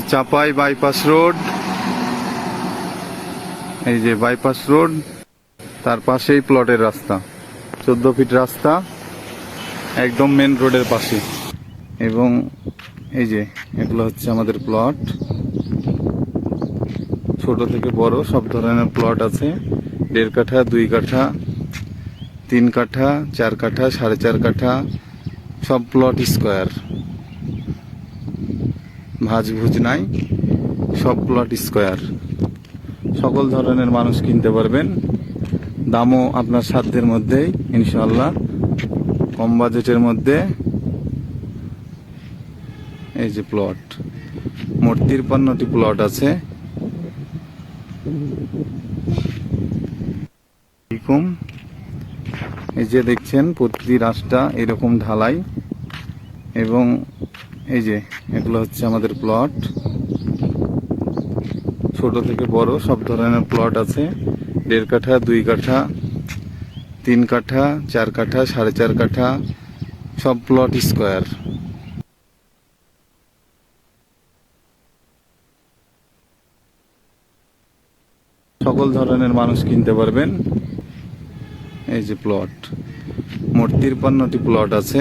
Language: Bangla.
চাপাই বাইপাস রোড। এই যে বাইপাস রোড, তার পাশেই প্লটের রাস্তা, চোদ্দ ফিট রাস্তা, একদম মেন রোডের পাশে। এবং এই যে, এগুলো হচ্ছে আমাদের প্লট ছোট থেকে বড়, সব ধরনের প্লট আছে। দেড় কাঠা, দুই কাঠা, তিন কাঠা, চার কাঠা, সাড়ে চার কাঠা, সব প্লট স্কোয়ার ভাজ ভুজ নাই, সব প্লট স্কোয়ার সকল ধরনের মানুষ কিনতে পারবেন। দামও আপনার সাধ্যের মধ্যেই ইনশাল্লাহ কম বাজেটের মধ্যে এই যে প্লট মোট তিরপান্নটি প্লট আছে। এই যে দেখছেন প্রতিটি রাস্তা এরকম ঢালাই। এবং এই যে, এগুলো হচ্ছে আমাদের প্লট ছোট থেকে বড় সব ধরনের প্লট আছে। দেড় কাঠা, দুই কাঠা, তিন কাঠা, চার কাঠা, সাড়ে চার কাঠা, সব প্লট স্কোয়ার সকল ধরনের মানুষ কিনতে পারবেন। এই যে প্লট মোট তিরপান্নটি প্লট আছে।